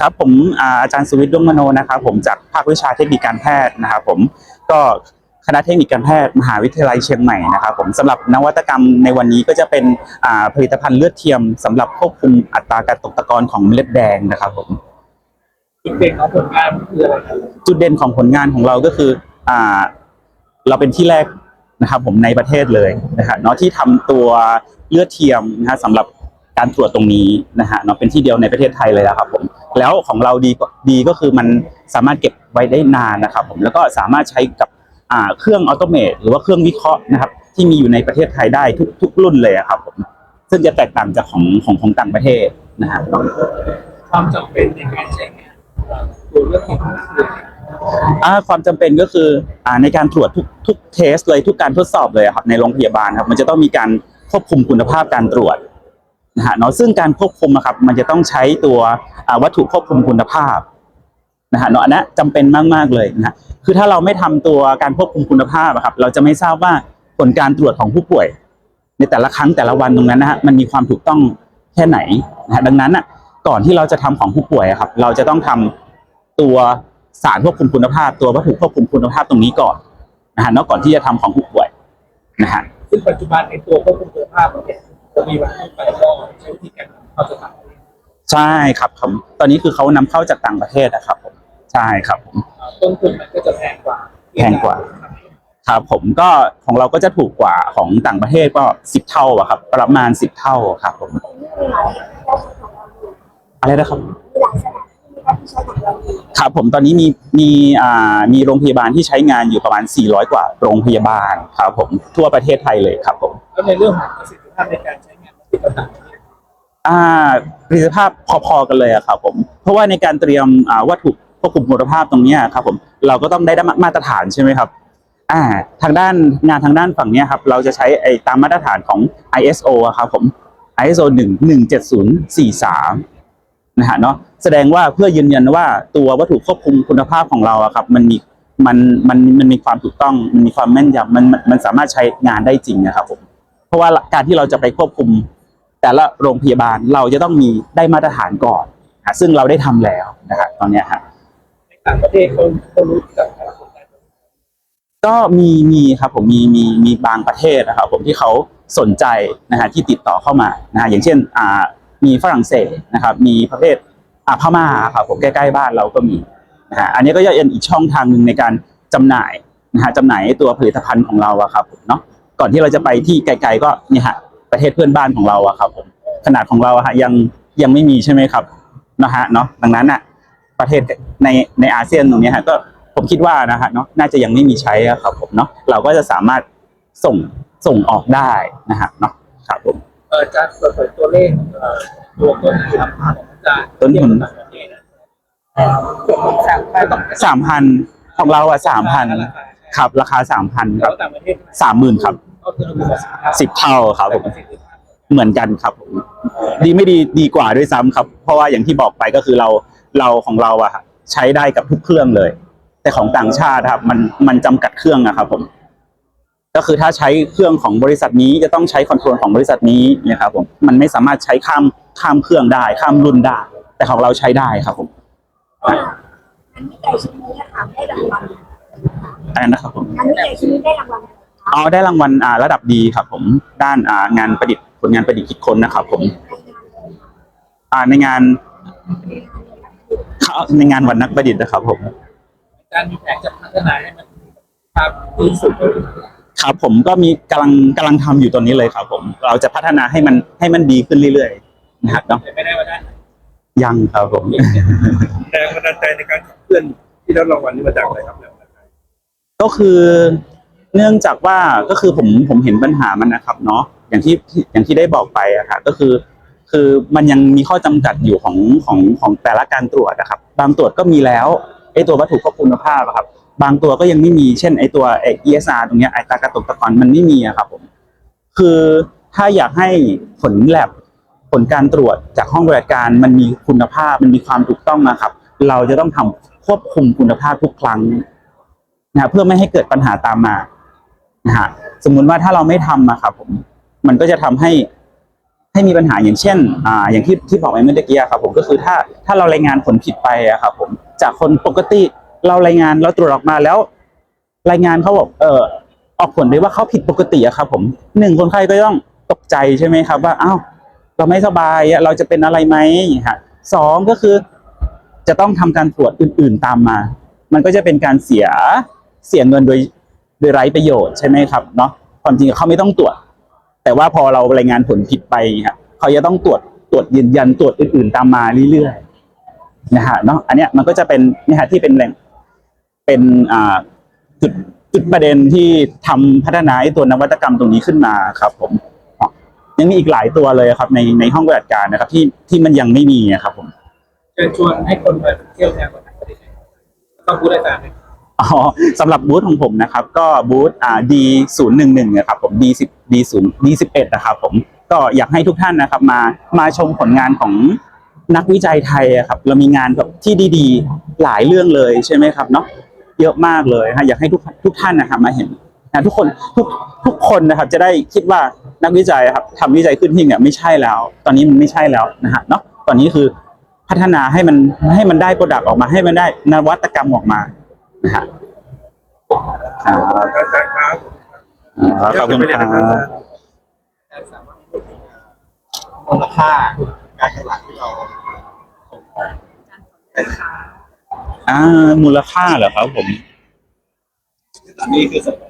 ครับผมอ่าอาจารย์สุวิทย์ดวงมโนนะครับผมจากภาควิชาเทคนิคการแพทย์นะครับผมก็คณะเทคนิคการแพทย์มหาวิทยาลัยเชียงใหม่นะครับผมสำหรับนวัตกรรมในวันนี้ก็จะเป็นอ่าผลิตภัณฑ์เลือดเทียมสำหรับควบคุมอัตราการตกตะกอนของเม็ดเลือดแดงนะครับผมจุดเด่นของผลงานคืออะไรครับจุดเด่นของผลงานของเราก็คืออ่าเราเป็นที่แรกนะครับผมในประเทศเลยนะฮะเนาะที่ทำตัวเลือดเทียมนะฮะสำหรับการตรวจตรงนี้นะฮะเนาะเป็นที่เดียวในประเทศไทยเลยนะครับผม แล้วของเราดีก็ดีก็คือมันสามารถเก็บไว้ได้นานนะครับผมแล้วก็สามารถใช้กับอ่าเครื่องออโตเมตหรือว่าเครื่องวิเคราะห์นะครับที่มีอยู่ในประเทศไทยได้ทุกทุกรุ่นเลยอะครับผมซึ่งจะแตกต่างจากของของของต่างประเทศนะฮะความจำเป็นในการใช้งานตัวเลือกของคืออะไรอ่าความจำเป็นก็คืออ่าในการตรวจทุกทุกเทสเลยทุกการทดสอบเลยอะครับในโรงพยาบาลครับ มันจะต้องมีการควบคุมคุณภาพการตรวจ นะฮะเนาะซึ่งการควบคุมอะครับมันจะต้องใช้ตัววัตถุควบคุมคุณภาพนะฮะเนาะอันนั้จำเป็นมากๆเลยนะฮะคือถ้าเราไม่ทำตัวการควบคุมคุณภาพอะครับเราจะไม่ทราบว่าผลการตรวจของผู้ป่วย ในแต่ละครั้งแต่ละวันตรงนั้นนะฮะมันมีความถูกต้องแค่ไหนนะฮะดังนั้นอะก่อนที่เราจะทำของผู้ป่วยอะครับ เราจะต้องทำตัวสารควบคุมคุณภาพ ตัววัตถุควบคุมคุณภาพตรงนี้ก่อนนะฮะเนาะก่อนที่จะทำของผู้ป่วยนะฮะซึ่งปัจจุบันในตัวควบคุมคุณภาพเนี่ย มีวันที่ไปก็ใช้วิธีการเข้าสถานใช่ครับผมตอนนี้คือเขานำเข้าจากต่างประเทศนะครับผมใช่ครับผมต้นทุนมันก็จะแพงกว่าแพงกว่าครับผมก็ของเราก็จะถูกกว่าของต่างประเทศก็สิบเท่าอะครับ ประมาณสิบเท่าครับผมมีหลายได้ใช้ของเราอยู่อะไรนะครับมีหลายสถานที่ที่ใช้ของเราอยู่ครับผมตอนนี้มีมีอ่ามีโรงพยาบาลที่ใช้งานอยู่ประมาณ 400 กว่าโรงพยาบาลครับผมทั่วประเทศไทยเลยครับผมแล้วในเรื่องของประสิทธิภาพในการใช้ งานที่ต่าอ่าประสิทธิภาพพอๆกันเลยอะครับผมเพราะว่าในการเตรียมอ่าวัตถุควบคุมคุณภาพตรงเนี้ยครับผมเราก็ต้องได้มาตรฐานใช่ไหมครับอ่าทางด้านงานทางด้านฝั่งเนี้ยครับเราจะใช้ไอ้ตามมาตรฐานของ ISO อะครับผม ISO 1 17043นะฮะเนาะแสดงว่าเพื่อยืนยันว่าตัววัตถุควบคุมคุณภาพของเราอะครับมันมีมันมันมันมีความถูกต้องมันมีความแม่นยำมันมันสามารถใช้งานได้จริงนะครับผมเพราะว่าการที่เราจะไปควบคุม แต่ละโรงพยาบาลเราจะต้องมีได้มาตรฐานก่อนนะซึ่งเราได้ทำแล้วนะครับตอนนี้ฮะในต่างประเทศเขาเขารู้จักก็มีมีครับผมมีมีมีบางประเทศนะครับผมที่เขาสนใจนะฮะที่ติดต่อเข้ามานะฮะอย่างเช่นอ่ามีฝรั่งเศสนะครับ มีประเภทอ่าพม่าครับผมใกล้ๆบ้านเราก็มีนะฮะอันนี้ก็จะเป็นอีกช่องทางหนึ่งในการจำหน่ายนะฮะจำหน่ายตัวผลิตภัณฑ์ของเราอะครับเนาะก่อนที่เราจะไปที่ไกล ๆ ก็เนี่ยฮะ ประเทศเพื่อนบ้านของเราอะครับผมขนาดของเราอะฮะยังยังไม่มีใช่ไหมครับนะฮะเนาะดังนั้นอะประเทศในในอาเซียนตรงเนี้ยฮะก็ผมคิดว่านะฮะเนาะน่าจะยังไม่มีใช้อะครับผมเนาะเราก็จะสามารถส่งส่งออกได้นะฮะเนาะครับผมเอ่อการเปิดเผยตัวเลขเอ่อตัวต้นทุนของอาจารย์ต้นทุนต่างประเทศนะเอ่อเกือบสามพันสามพันของเราอะสามพันครับราคาสามพันคแล้รัวบต่างประเทศสามหมื่นครับ ก็คือประสิทธิภาพสิบเท่าครับผมประสิทธิภาพเหมือนกันครับผมดีไม่ดีดีกว่าด้วยซ้ำครับ เพราะว่าอย่างที่บอกไปก็คือเราเราของเราอะครับใช้ได้กับทุกเครื่องเลย แต่ของต่างชาติครับมันมันจำกัดเครื่องนะครับผม ก็คือถ้าใช้เครื่องของบริษัทนี้จะต้องใช้คอนโทรลของบริษัทนี้เนะครับผมมันไม่สามารถใช้ข้ามข้ามเครื่องได้ ข้ามรุ่นได้ แต่ของเราใช้ได้ครับผมอันนี้ไก่ชิ้นนี้อะค่ะได้รางวัลอันนั้นนะครับผม อันนี้ไก่ชิ้นนี้ได้รางวัลอะไรคะ เอาได้รางวัลอ่าระดับดีครับ ผมด้านอ่างานประดิษฐ์ผลงานประดิษฐ์คิดค้นนะครับ ผม อ่าในงานเขาในงานวันนักประดิษฐ์นะครับ ผมอาจารย์มีแผนจะพัฒนาให้มันภาพดีที่สุดเลยครับผมก็มีกำลังกำลังทำอยู่ตอนนี้เลยครับ ผม เราจะพัฒนาให้มันให้มันดีขึ้นเรื่อยๆนะครับเนาะแต่ไม่ได้ว่าได้ยังครับผมแรงบันดาลใจในการขับเคลื่อนที่ได้รางวัลนี้มาจากอะไรครับแรงบันดาลใจก็คือ เนื่องจากว่าก็คือผมผมเห็นปัญหามันนะครับเนาะอย่างที่อย่างที่ได้บอกไปอะค่ะก็คือคือมันยังมีข้อจำกัดอยู่ของของของแต่ละการตรวจนะครับ บางตรวจก็มีแล้วไอ้ตัววัตถุควบคุณภาพอะครับ บางตัวก็ยังไม่มีเช่นไอ้ตัวไอ้ ESR ตรงเนี้ยไอ้ตากระตุกตะกอนมันไม่มีอะครับผมคือถ้าอยากให้ผลแลบผลการตรวจจากห้องบริการมันมีคุณภาพมันมีความถูกต้องนะครับ เราจะต้องทำควบคุมคุณภาพทุกครั้งนะเพื่อไม่ให้เกิดปัญหาตามมา นะฮะสมมุติว่าถ้าเราไม่ทำอะครับผมมันก็จะทำให้ให้มีปัญหาอย่างเช่น อ่า อย่างที่ที่บอกไปเมื่อกี้ครับผมก็คือถ้าถ้าเรารายงานผลผิดไปอะครับผมจากคนปกติเรารายงานเราตรวจออกมาแล้ว รายงานเขาบอกเออออกผลได้ว่าเขาผิดปกติอะครับ ผมหนึ่งคนไข้ก็ต้องตกใจใช่ไหมครับ ว่าอ้าวเราไม่สบายอะเราจะเป็นอะไรไหมฮะสองก็คือ จะต้องทำการตรวจอื่น ๆตามมา มันก็จะเป็นการเสียเสียเงินโดย โดยไร้ประโยชน์ใช่ไหมครับเนาะความจริงเขาไม่ต้องตรวจ แต่ว่าพอเรารายงานผลผิดไปครับเขาจะต้องตรวจตรวจยืนยันตรวจอื่น ๆ ตามมาเรื่อยๆนะฮะเนาะอันเนี้ยมันก็จะเป็นนี่ยฮะที่เป็นแหล่งเป็นอ่าจุดจุดประเด็นที่ทำพัฒนาตัวนวัตกรรมตรงนี้ขึ้นมาครับผมยังมีอีกหลายตัวเลยครับ ในในห้องปฏิบัติการนะครับ ที่ที่มันยังไม่มีครับผมเชิญชวนให้คนมาเที่ยวงานวันไหนก็ได้ต้องพูดอาจารย์ไหม อ๋อสำหรับบูธของผมนะครับ ก็บูธอ่า D ศูนย์หนึ่งหนึ่งนะครับผม D สิบ D ศูนย์ D สิบเอ็ดนะครับผมก็อยากให้ทุกท่านนะครับมามาชมผลงานของนักวิจัยไทยอะครับ เรามีงานแบบที่ดีๆ หลายเรื่องเลยใช่ไหมครับเนาะเยอะมากเลยฮะอยากให้ทุกทุกท่านนะครับมาเห็นนะทุกคนทุกทุกคนนะครับจะได้คิดว่านักวิจัยครับทำวิจัยขึ้นที่เนี่ยไม่ใช่แล้ว ตอนนี้มันไม่ใช่แล้วนะฮะเนาะตอนนี้คือพัฒนาให้มันให้มันได้โปรดักต์ออกมาให้มันได้นวัตกรรมออกมา นะฮะครับอาจารย์ครับขอบคุณครับอาจารย์สามารถพูดถึงมูลค่าการตลาดที่เราอ่ามูลค่าเหรอครับผม นี่คือสมมติ